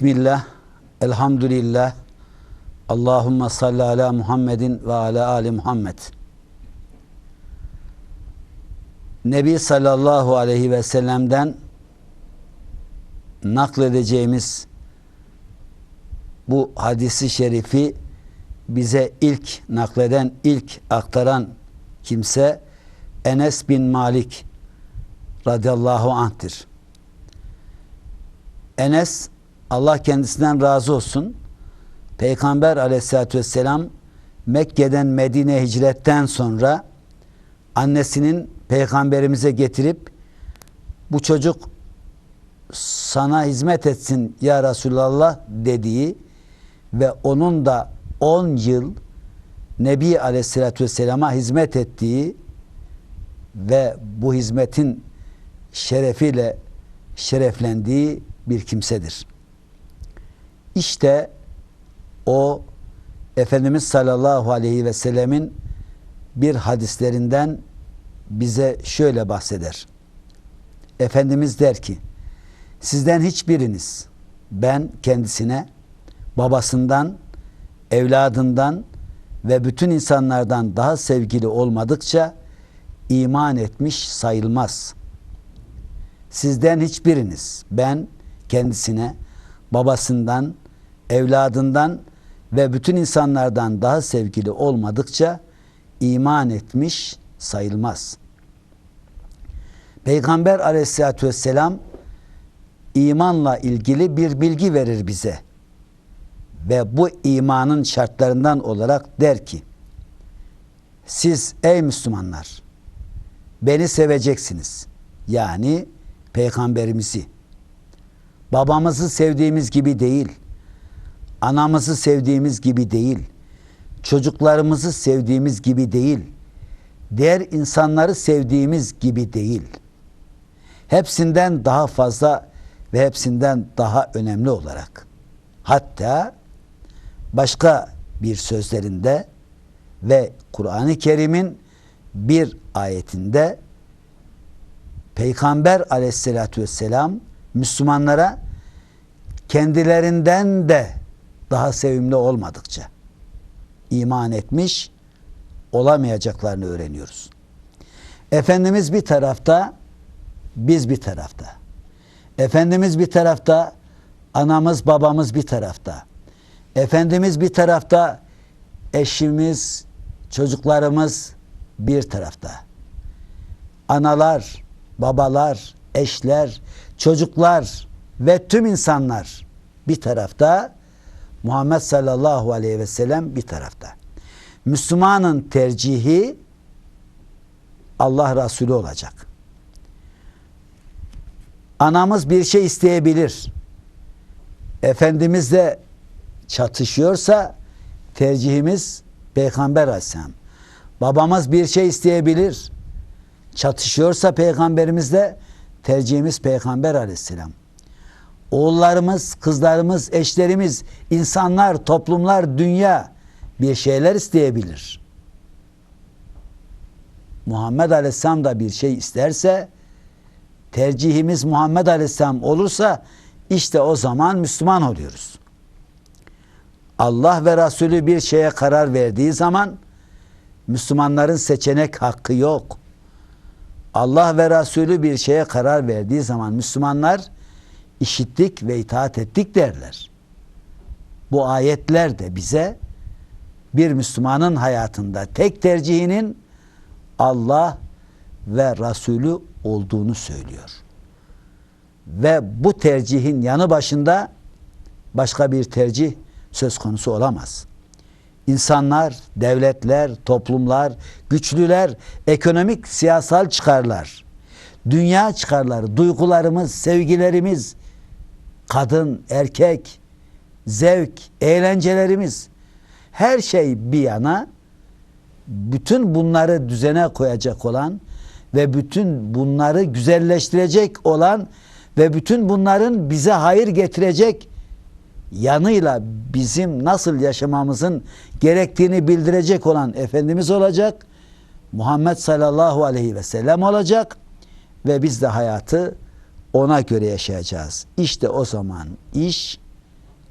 Bismillah, elhamdülillah, Allahümme salli ala Muhammedin ve ala ali Muhammed. Nebi sallallahu aleyhi ve sellem'den nakledeceğimiz bu hadisi şerifi bize ilk nakleden, ilk aktaran kimse Enes bin Malik radıyallahu anh'tir. Enes Allah kendisinden razı olsun. Peygamber aleyhissalatü vesselam Mekke'den Medine hicretten sonra annesinin peygamberimize getirip bu çocuk sana hizmet etsin ya Resulallah dediği ve onun da 10 yıl Nebi Aleyhisselatü Vesselam'a hizmet ettiği ve bu hizmetin şerefiyle şereflendiği bir kimsedir. İşte o Efendimiz sallallahu aleyhi ve sellemin bir hadislerinden bize şöyle bahseder. Efendimiz der ki, sizden hiçbiriniz ben kendisine babasından, evladından ve bütün insanlardan daha sevgili olmadıkça iman etmiş sayılmaz. Sizden hiçbiriniz ben kendisine babasından, evladından ve bütün insanlardan daha sevgili olmadıkça iman etmiş sayılmaz. Peygamber aleyhissalatü vesselam imanla ilgili bir bilgi verir bize. Ve bu imanın şartlarından olarak der ki, siz ey Müslümanlar, beni seveceksiniz. Yani peygamberimizi. Babamızı sevdiğimiz gibi değil, anamızı sevdiğimiz gibi değil, çocuklarımızı sevdiğimiz gibi değil, diğer insanları sevdiğimiz gibi değil. Hepsinden daha fazla ve hepsinden daha önemli olarak. Hatta başka bir sözlerinde ve Kur'an-ı Kerim'in bir ayetinde Peygamber aleyhissalatü vesselam Müslümanlara kendilerinden de daha sevimli olmadıkça iman etmiş olamayacaklarını öğreniyoruz. Efendimiz bir tarafta, biz bir tarafta. Efendimiz bir tarafta, anamız babamız bir tarafta. Efendimiz bir tarafta, eşimiz, çocuklarımız bir tarafta. Analar, babalar, eşler, çocuklar ve tüm insanlar bir tarafta, Muhammed sallallahu aleyhi ve sellem bir tarafta. Müslümanın tercihi Allah Resulü olacak. Anamız bir şey isteyebilir. Efendimizle çatışıyorsa tercihimiz Peygamber Aleyhisselam. Babamız bir şey isteyebilir. Çatışıyorsa peygamberimizle tercihimiz Peygamber Aleyhisselam. Oğullarımız, kızlarımız, eşlerimiz, insanlar, toplumlar, dünya bir şeyler isteyebilir. Muhammed Aleyhisselam da bir şey isterse tercihimiz Muhammed Aleyhisselam olursa işte o zaman Müslüman oluyoruz. Allah ve Resulü bir şeye karar verdiği zaman Müslümanların seçenek hakkı yok. Allah ve Resulü bir şeye karar verdiği zaman Müslümanlar işittik ve itaat ettik derler. Bu ayetler de bize bir Müslümanın hayatında tek tercihinin Allah ve Resulü olduğunu söylüyor. Ve bu tercihin yanı başında başka bir tercih söz konusu olamaz. İnsanlar, devletler, toplumlar, güçlüler, ekonomik, siyasal çıkarlar, dünya çıkarları, duygularımız, sevgilerimiz, kadın, erkek, zevk, eğlencelerimiz, her şey bir yana bütün bunları düzene koyacak olan ve bütün bunları güzelleştirecek olan ve bütün bunların bize hayır getirecek yanıyla bizim nasıl yaşamamızın gerektiğini bildirecek olan Efendimiz olacak. Muhammed sallallahu aleyhi ve sellem olacak ve biz de hayatı ona göre yaşayacağız. İşte o zaman iş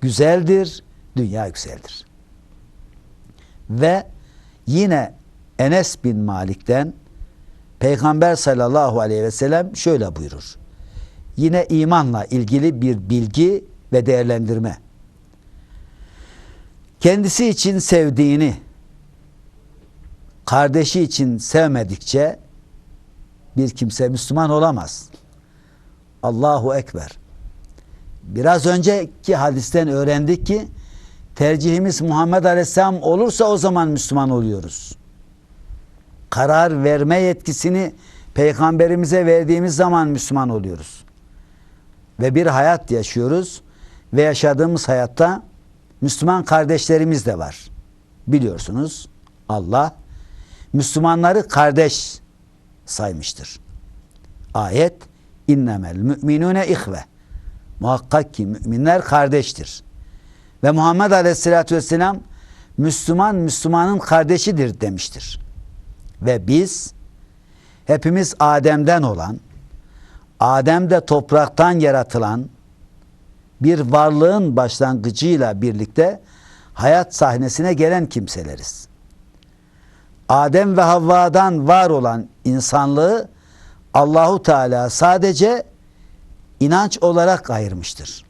güzeldir, dünya güzeldir. Ve yine Enes bin Malik'ten Peygamber sallallahu aleyhi ve sellem şöyle buyurur. Yine imanla ilgili bir bilgi ve değerlendirme. Kendisi için sevdiğini kardeşi için sevmedikçe bir kimse Müslüman olamaz. Allahu Ekber. Biraz önceki hadisten öğrendik ki tercihimiz Muhammed Aleyhisselam olursa o zaman Müslüman oluyoruz. Karar verme yetkisini peygamberimize verdiğimiz zaman Müslüman oluyoruz. Ve bir hayat yaşıyoruz ve yaşadığımız hayatta Müslüman kardeşlerimiz de var. Biliyorsunuz Allah Müslümanları kardeş saymıştır. Ayet innemel müminune ihve. Muhakkak ki müminler kardeştir. Ve Muhammed Aleyhisselatü Vesselam Müslüman Müslümanın kardeşidir demiştir. Ve biz hepimiz Adem'den olan, Adem'de topraktan yaratılan bir varlığın başlangıcıyla birlikte hayat sahnesine gelen kimseleriz. Adem ve Havva'dan var olan insanlığı Allahu Teala sadece inanç olarak ayırmıştır.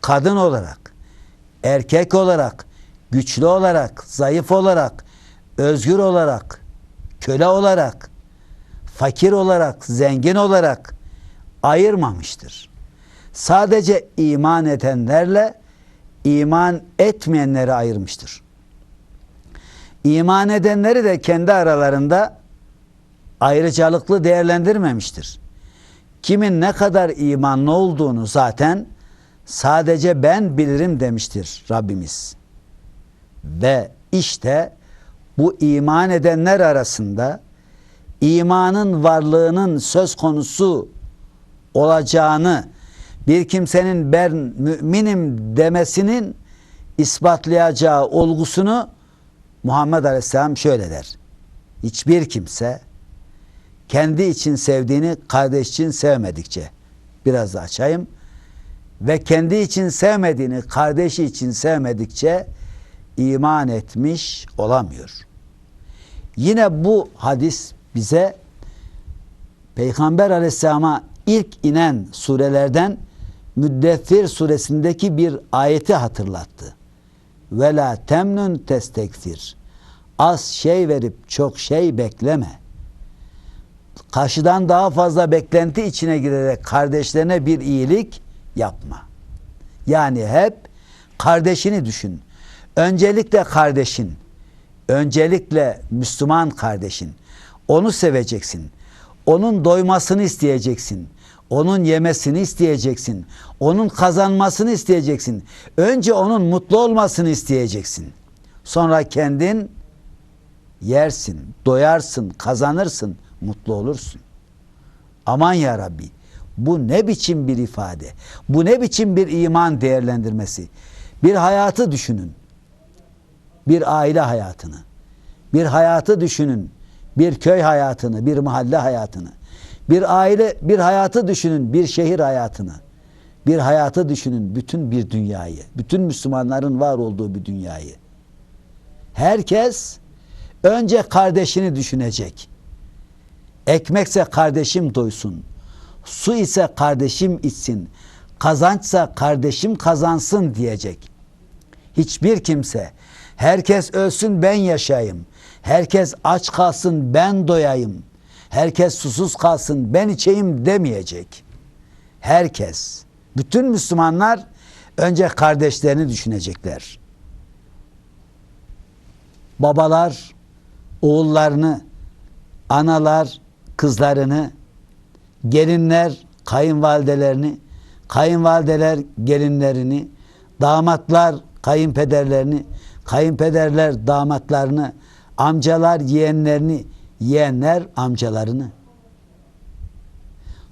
Kadın olarak, erkek olarak, güçlü olarak, zayıf olarak, özgür olarak, köle olarak, fakir olarak, zengin olarak ayırmamıştır. Sadece iman edenlerle iman etmeyenleri ayırmıştır. İman edenleri de kendi aralarında ayrıcalıklı değerlendirmemiştir. Kimin ne kadar imanlı olduğunu zaten sadece ben bilirim demiştir Rabbimiz. Ve işte bu iman edenler arasında imanın varlığının söz konusu olacağını bir kimsenin ben müminim demesinin ispatlayacağı olgusunu Muhammed Aleyhisselam şöyle der. Hiçbir kimse kendi için sevdiğini kardeş için sevmedikçe biraz da açayım ve kendi için sevmediğini kardeşi için sevmedikçe iman etmiş olamıyor. Yine bu hadis bize Peygamber Aleyhisselam'a ilk inen surelerden Müddessir suresindeki bir ayeti hatırlattı. Ve temnun testekfir. Az şey verip çok şey bekleme. Karşıdan daha fazla beklenti içine girerek kardeşlerine bir iyilik yapma. Yani hep kardeşini düşün. Öncelikle kardeşin. Öncelikle Müslüman kardeşin. Onu seveceksin. Onun doymasını isteyeceksin. Onun yemesini isteyeceksin. Onun kazanmasını isteyeceksin. Önce onun mutlu olmasını isteyeceksin. Sonra kendin yersin, doyarsın, kazanırsın, mutlu olursun. Aman ya Rabbi. Bu ne biçim bir ifade? Bu ne biçim bir iman değerlendirmesi? Bir hayatı düşünün. Bir aile hayatını. Bir hayatı düşünün. Bir köy hayatını, bir mahalle hayatını. Bir aile, bir hayatı düşünün, bir şehir hayatını. Bir hayatı düşünün, bütün bir dünyayı. Bütün Müslümanların var olduğu bir dünyayı. Herkes önce kardeşini düşünecek. Ekmekse kardeşim doysun. Su ise kardeşim içsin. Kazançsa kardeşim kazansın diyecek. Hiçbir kimse herkes ölsün ben yaşayayım. Herkes aç kalsın ben doyayım. Herkes susuz kalsın ben içeyim demeyecek. Herkes, bütün Müslümanlar önce kardeşlerini düşünecekler. Babalar oğullarını, analar kızlarını, gelinler kayınvalidelerini, kayınvalideler gelinlerini, damatlar kayınpederlerini, kayınpederler damatlarını, amcalar yeğenlerini, yeğenler amcalarını,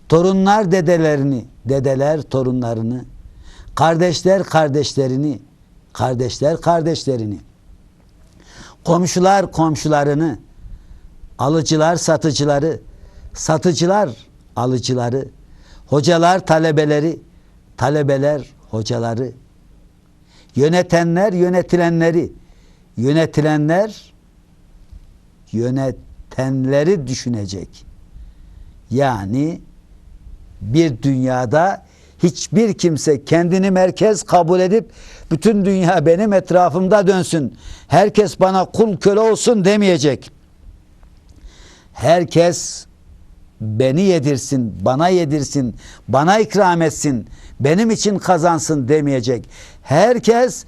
torunlar dedelerini, dedeler torunlarını, kardeşler kardeşlerini, kardeşler kardeşlerini, komşular komşularını, alıcılar satıcıları, satıcılar alıcıları, hocalar talebeleri, talebeler hocaları, Yönetenler yönetilenleri, yönetilenler yönetenleri düşünecek. Yani bir dünyada hiçbir kimse kendini merkez kabul edip bütün dünya benim etrafımda dönsün. Herkes bana kul köle olsun demeyecek. Herkes beni yedirsin, bana yedirsin, bana ikram etsin, benim için kazansın demeyecek. Herkes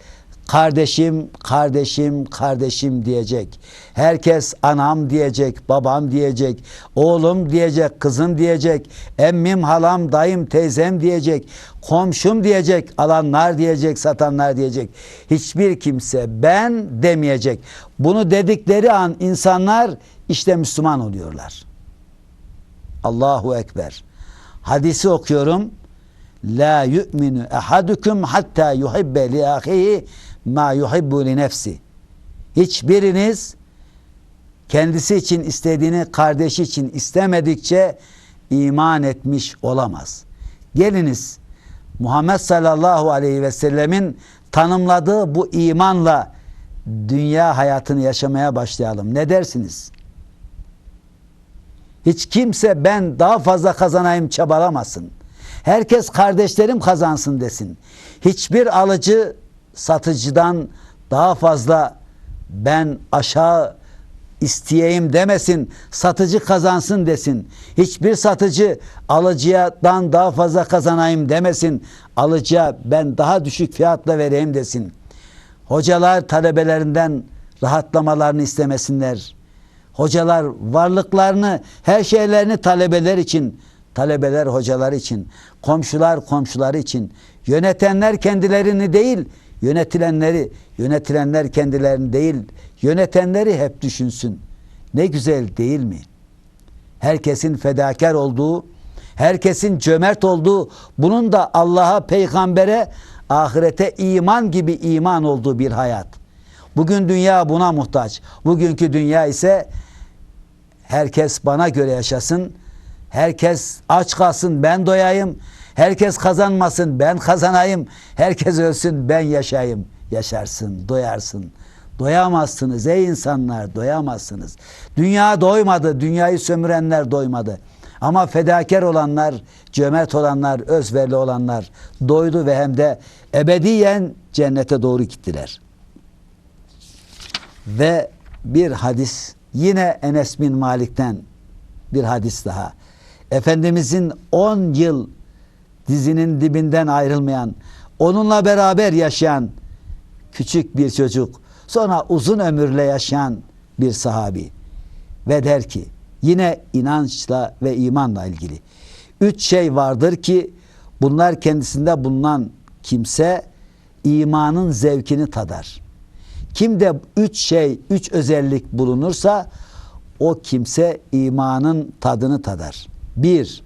kardeşim, kardeşim, kardeşim diyecek. Herkes anam diyecek, babam diyecek, oğlum diyecek, kızım diyecek, emmim, halam, dayım, teyzem diyecek, komşum diyecek, alanlar diyecek, satanlar diyecek. Hiçbir kimse ben demeyecek. Bunu dedikleri an insanlar işte Müslüman oluyorlar. Allahu Ekber. Hadisi okuyorum. La yu'minu ahadukum hatta yuhibbe li ahihi ma yuhibbu li nefsi. Hiçbiriniz kendisi için istediğini kardeşi için istemedikçe iman etmiş olamaz. Geliniz Muhammed sallallahu aleyhi ve sellemin tanımladığı bu imanla dünya hayatını yaşamaya başlayalım. Ne dersiniz? Hiç kimse ben daha fazla kazanayım çabalamasın. Herkes kardeşlerim kazansın desin. Hiçbir alıcı satıcıdan daha fazla ben aşağı isteyeyim demesin. Satıcı kazansın desin. Hiçbir satıcı alıcıdan daha fazla kazanayım demesin. Alıcıya ben daha düşük fiyatla vereyim desin. Hocalar talebelerinden rahatlamalarını istemesinler. Hocalar varlıklarını, her şeylerini talebeler için, talebeler hocalar için, komşular komşuları için, yönetenler kendilerini değil, yönetilenleri, yönetilenler kendilerini değil, yönetenleri hep düşünsün. Ne güzel değil mi? Herkesin fedakar olduğu, herkesin cömert olduğu, bunun da Allah'a, peygambere, ahirete iman gibi iman olduğu bir hayat. Bugün dünya buna muhtaç. Bugünkü dünya ise herkes bana göre yaşasın. Herkes aç kalsın ben doyayım. Herkes kazanmasın ben kazanayım. Herkes ölsün ben yaşayayım. Yaşarsın, doyarsın. Doyamazsınız ey insanlar, doyamazsınız. Dünya doymadı, dünyayı sömürenler doymadı. Ama fedakar olanlar, cömert olanlar, özverili olanlar doydu ve hem de ebediyen cennete doğru gittiler. Ve bir hadis yine Enes bin Malik'ten bir hadis daha. Efendimizin 10 yıl dizinin dibinden ayrılmayan, onunla beraber yaşayan küçük bir çocuk, sonra uzun ömürle yaşayan bir sahabi ve der ki yine inançla ve imanla ilgili üç şey vardır ki bunlar kendisinde bulunan kimse imanın zevkini tadar. Kimde üç şey, üç özellik bulunursa o kimse imanın tadını tadar. Bir,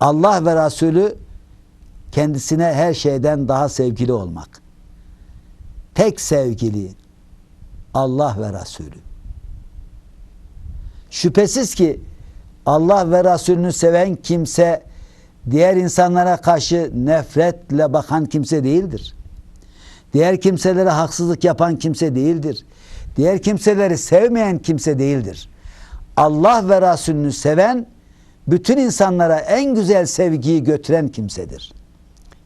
Allah ve Resulü kendisine her şeyden daha sevgili olmak. Tek sevgili Allah ve Resulü. Şüphesiz ki Allah ve Resulünü seven kimse diğer insanlara karşı nefretle bakan kimse değildir. Diğer kimselere haksızlık yapan kimse değildir. Diğer kimseleri sevmeyen kimse değildir. Allah ve Resulünü seven bütün insanlara en güzel sevgiyi götüren kimsedir.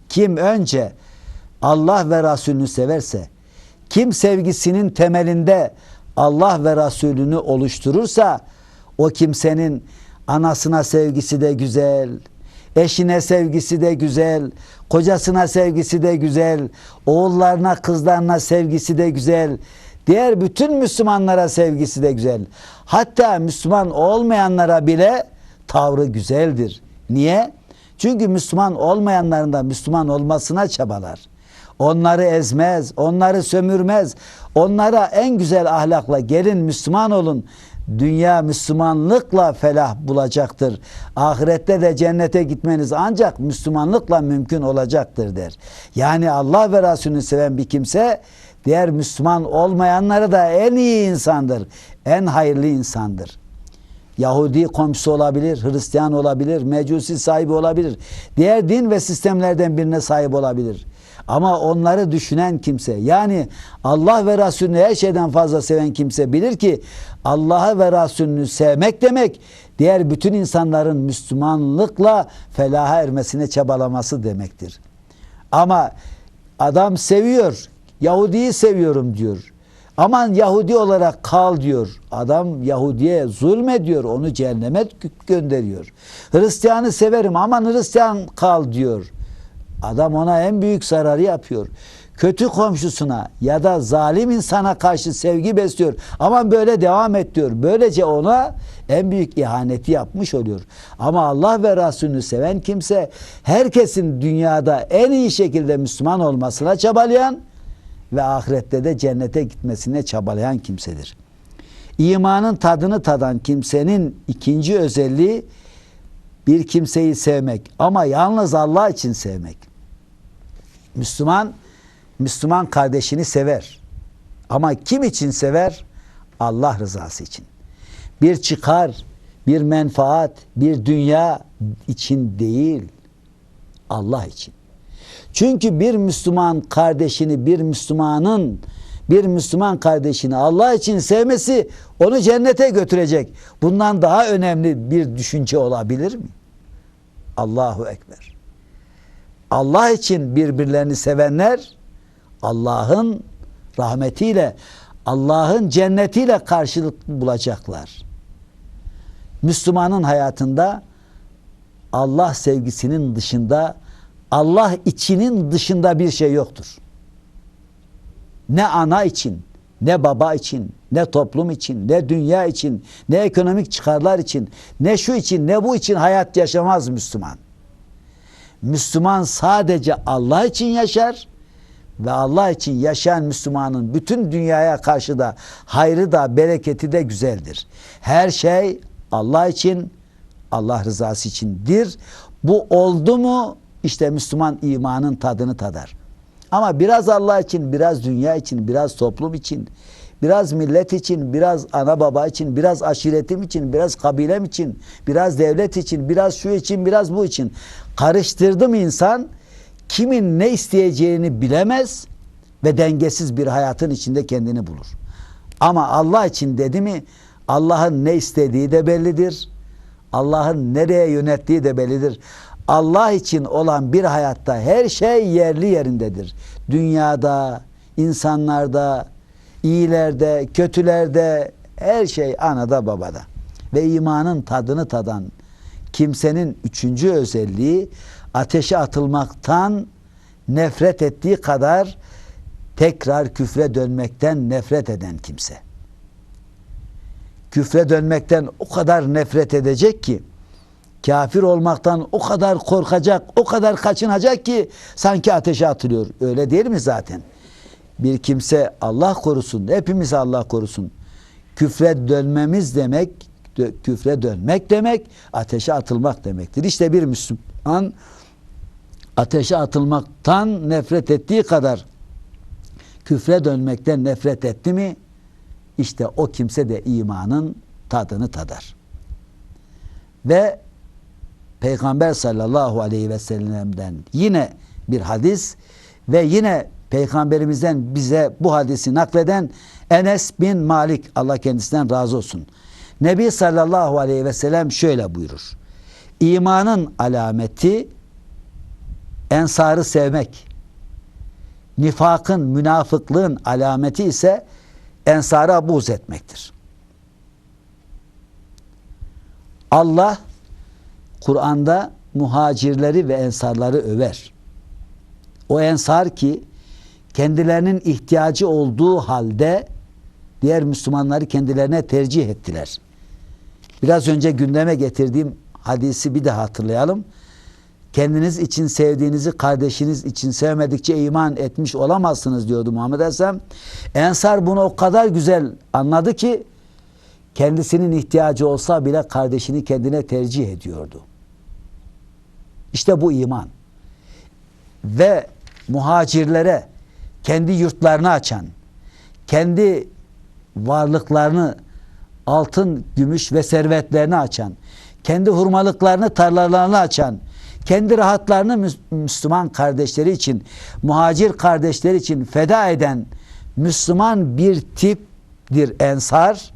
Kim önce Allah ve Resulünü severse, kim sevgisinin temelinde Allah ve Resulünü oluşturursa o kimsenin anasına sevgisi de güzel, eşine sevgisi de güzel, kocasına sevgisi de güzel, oğullarına, kızlarına sevgisi de güzel, diğer bütün Müslümanlara sevgisi de güzel. Hatta Müslüman olmayanlara bile tavrı güzeldir. Niye? Çünkü Müslüman olmayanların da Müslüman olmasına çabalar. Onları ezmez, onları sömürmez. Onlara en güzel ahlakla gelin Müslüman olun. Dünya Müslümanlıkla felah bulacaktır. Ahirette de cennete gitmeniz ancak Müslümanlıkla mümkün olacaktır der. Yani Allah ve Resulünü seven bir kimse diğer Müslüman olmayanları da en iyi insandır. En hayırlı insandır. Yahudi komşusu olabilir, Hristiyan olabilir, Mecusi sahibi olabilir. Diğer din ve sistemlerden birine sahip olabilir. Ama onları düşünen kimse yani Allah ve Resulünü her şeyden fazla seven kimse bilir ki Allah'ı ve Resulünü sevmek demek diğer bütün insanların Müslümanlıkla felaha ermesine çabalaması demektir. Ama adam seviyor. Yahudi'yi seviyorum diyor. Aman Yahudi olarak kal diyor. Adam Yahudi'ye zulmediyor. Onu cehenneme gö- gönderiyor. Hristiyanı severim aman Hristiyan kal diyor. Adam ona en büyük zararı yapıyor. Kötü komşusuna ya da zalim insana karşı sevgi besliyor. Aman böyle devam et diyor. Böylece ona en büyük ihaneti yapmış oluyor. Ama Allah ve Resulünü seven kimse herkesin dünyada en iyi şekilde Müslüman olmasına çabalayan ve ahirette de cennete gitmesine çabalayan kimsedir. İmanın tadını tadan kimsenin ikinci özelliği bir kimseyi sevmek ama yalnız Allah için sevmek. Müslüman Müslüman kardeşini sever. Ama kim için sever? Allah rızası için. Bir çıkar, bir menfaat, bir dünya için değil. Allah için. Çünkü bir Müslüman kardeşini, bir Müslümanın bir Müslüman kardeşini Allah için sevmesi onu cennete götürecek. Bundan daha önemli bir düşünce olabilir mi? Allahu Ekber. Allah için birbirlerini sevenler Allah'ın rahmetiyle, Allah'ın cennetiyle karşılık bulacaklar. Müslümanın hayatında Allah sevgisinin dışında, Allah içinin dışında bir şey yoktur. Ne ana için, ne baba için, ne toplum için, ne dünya için, ne ekonomik çıkarlar için, ne şu için, ne bu için hayat yaşamaz Müslüman. Müslüman sadece Allah için yaşar ve Allah için yaşayan Müslümanın bütün dünyaya karşı da hayrı da bereketi de güzeldir. Her şey Allah için, Allah rızası içindir. Bu oldu mu işte Müslüman imanın tadını tadar. Ama biraz Allah için, biraz dünya için, biraz toplum için, biraz millet için, biraz ana baba için, biraz aşiretim için, biraz kabilem için, biraz devlet için, biraz şu için, biraz bu için karıştırdı mı insan kimin ne isteyeceğini bilemez ve dengesiz bir hayatın içinde kendini bulur. Ama Allah için dedi mi Allah'ın ne istediği de bellidir. Allah'ın nereye yönettiği de bellidir. Allah için olan bir hayatta her şey yerli yerindedir. Dünyada, insanlarda, iyilerde, kötülerde her şey anada babada. Ve imanın tadını tadan kimsenin üçüncü özelliği ateşe atılmaktan nefret ettiği kadar tekrar küfre dönmekten nefret eden kimse. Küfre dönmekten o kadar nefret edecek ki kafir olmaktan o kadar korkacak, o kadar kaçınacak ki sanki ateşe atılıyor. Öyle değil mi zaten? Bir kimse Allah korusun, hepimiz Allah korusun. Küfre dönmemiz demek, küfre dönmek demek, ateşe atılmak demektir. İşte bir Müslüman ateşe atılmaktan nefret ettiği kadar küfre dönmekten nefret etti mi işte o kimse de imanın tadını tadar. Ve Peygamber sallallahu aleyhi ve sellem'den yine bir hadis ve yine Peygamberimizden bize bu hadisi nakleden Enes bin Malik Allah kendisinden razı olsun. Nebi sallallahu aleyhi ve sellem şöyle buyurur. İmanın alameti ensarı sevmek. Nifakın, münafıklığın alameti ise ensara buğz etmektir. Allah Kur'an'da muhacirleri ve ensarları över. O ensar ki kendilerinin ihtiyacı olduğu halde diğer Müslümanları kendilerine tercih ettiler. Biraz önce gündeme getirdiğim hadisi bir daha hatırlayalım. Kendiniz için sevdiğinizi kardeşiniz için sevmedikçe iman etmiş olamazsınız diyordu Muhammed Aleyhisselam. Ensar bunu o kadar güzel anladı ki kendisinin ihtiyacı olsa bile kardeşini kendine tercih ediyordu. İşte bu iman. Ve muhacirlere kendi yurtlarını açan, kendi varlıklarını altın, gümüş ve servetlerini açan, kendi hurmalıklarını, tarlalarını açan, kendi rahatlarını Müs- Müslüman kardeşleri için, muhacir kardeşleri için feda eden Müslüman bir tipdir ensar.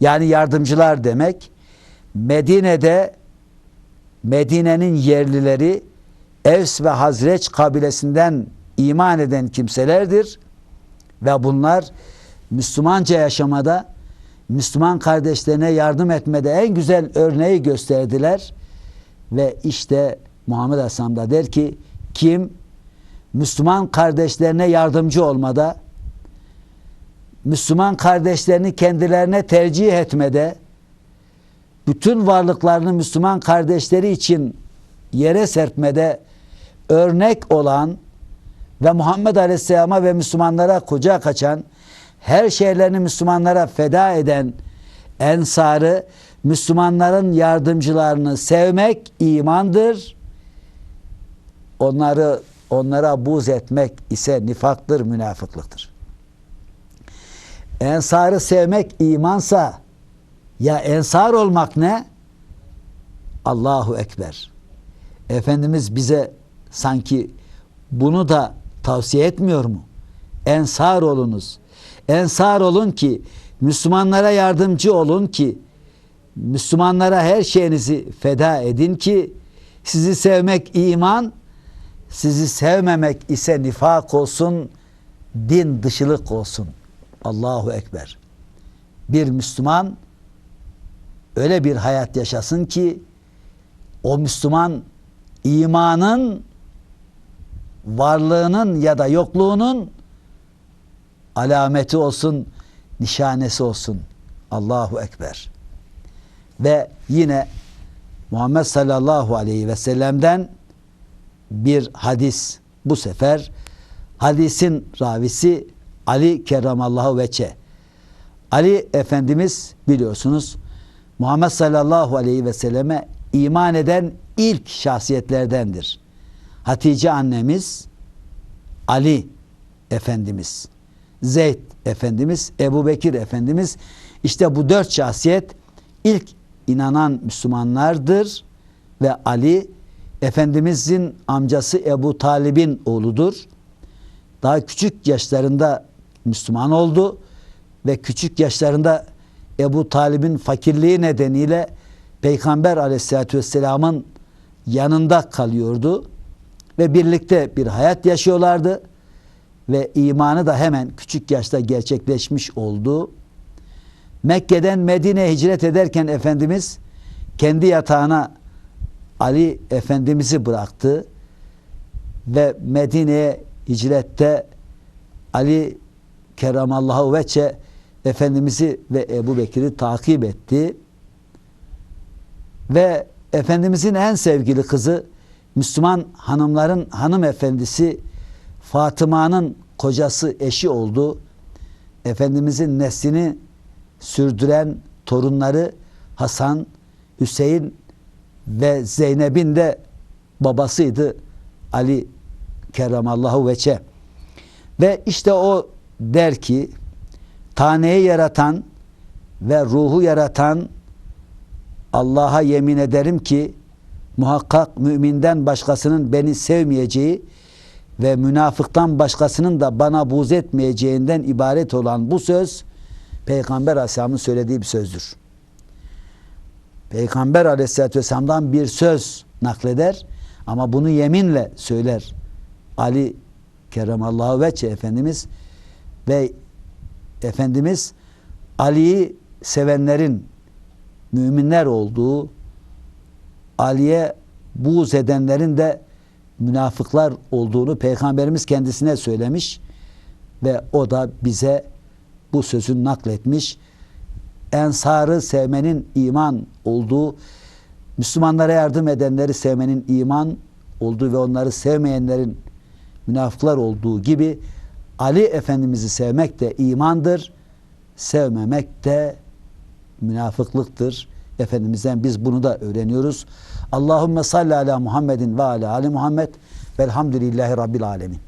Yani yardımcılar demek. Medine'de Medine'nin yerlileri Evs ve Hazreç kabilesinden iman eden kimselerdir. Ve bunlar Müslümanca yaşamada, Müslüman kardeşlerine yardım etmede en güzel örneği gösterdiler. Ve işte Muhammed Aleyhisselam da der ki kim Müslüman kardeşlerine yardımcı olmada, Müslüman kardeşlerini kendilerine tercih etmede, bütün varlıklarını Müslüman kardeşleri için yere serpmede örnek olan ve Muhammed Aleyhisselam'a ve Müslümanlara kucak açan, her şeylerini Müslümanlara feda eden ensarı, Müslümanların yardımcılarını sevmek imandır. Onları onlara buz etmek ise nifaktır, münafıklıktır. Ensarı sevmek imansa ya ensar olmak ne? Allahu Ekber. Efendimiz bize sanki bunu da tavsiye etmiyor mu? Ensar olunuz. Ensar olun ki Müslümanlara yardımcı olun ki Müslümanlara her şeyinizi feda edin ki sizi sevmek iman, sizi sevmemek ise nifak olsun, din dışılık olsun. Allahu Ekber. Bir Müslüman öyle bir hayat yaşasın ki o Müslüman imanın varlığının ya da yokluğunun alameti olsun, nişanesi olsun. Allahu Ekber. Ve yine Muhammed sallallahu aleyhi ve sellem'den bir hadis bu sefer hadisin ravisi Ali kerramallahu veçe. Ali Efendimiz biliyorsunuz Muhammed sallallahu aleyhi ve selleme iman eden ilk şahsiyetlerdendir. Hatice annemiz, Ali Efendimiz, Zeyd Efendimiz, Ebu Bekir Efendimiz işte bu dört şahsiyet ilk inanan Müslümanlardır ve Ali Efendimizin amcası Ebu Talib'in oğludur. Daha küçük yaşlarında Müslüman oldu ve küçük yaşlarında Ebu Talib'in fakirliği nedeniyle Peygamber aleyhissalatü vesselamın yanında kalıyordu ve birlikte bir hayat yaşıyorlardı ve imanı da hemen küçük yaşta gerçekleşmiş oldu. Mekke'den Medine'ye hicret ederken Efendimiz kendi yatağına Ali Efendimiz'i bıraktı ve Medine'ye hicrette Ali Kerramallahu veçe Efendimiz'i ve Ebu Bekir'i takip etti. Ve Efendimizin en sevgili kızı Müslüman hanımların hanımefendisi Fatıma'nın kocası eşi oldu. Efendimizin neslini sürdüren torunları Hasan, Hüseyin ve Zeynep'in de babasıydı Ali Kerramallahu veçe. Ve işte o der ki taneyi yaratan ve ruhu yaratan Allah'a yemin ederim ki muhakkak müminden başkasının beni sevmeyeceği ve münafıktan başkasının da bana buğz etmeyeceğinden ibaret olan bu söz Peygamber Aleyhisselam'ın söylediği bir sözdür. Peygamber Aleyhisselatü Vesselam'dan bir söz nakleder ama bunu yeminle söyler. Ali Kerremallahu Veçe Efendimiz ve Efendimiz Ali'yi sevenlerin müminler olduğu, Ali'ye buğz edenlerin de münafıklar olduğunu Peygamberimiz kendisine söylemiş ve o da bize bu sözü nakletmiş. Ensarı sevmenin iman olduğu, Müslümanlara yardım edenleri sevmenin iman olduğu ve onları sevmeyenlerin münafıklar olduğu gibi Ali Efendimiz'i sevmek de imandır, sevmemek de münafıklıktır. Efendimiz'den biz bunu da öğreniyoruz. Allahümme salli ala Muhammedin ve ala Ali Muhammed velhamdülillahi Rabbil alemin.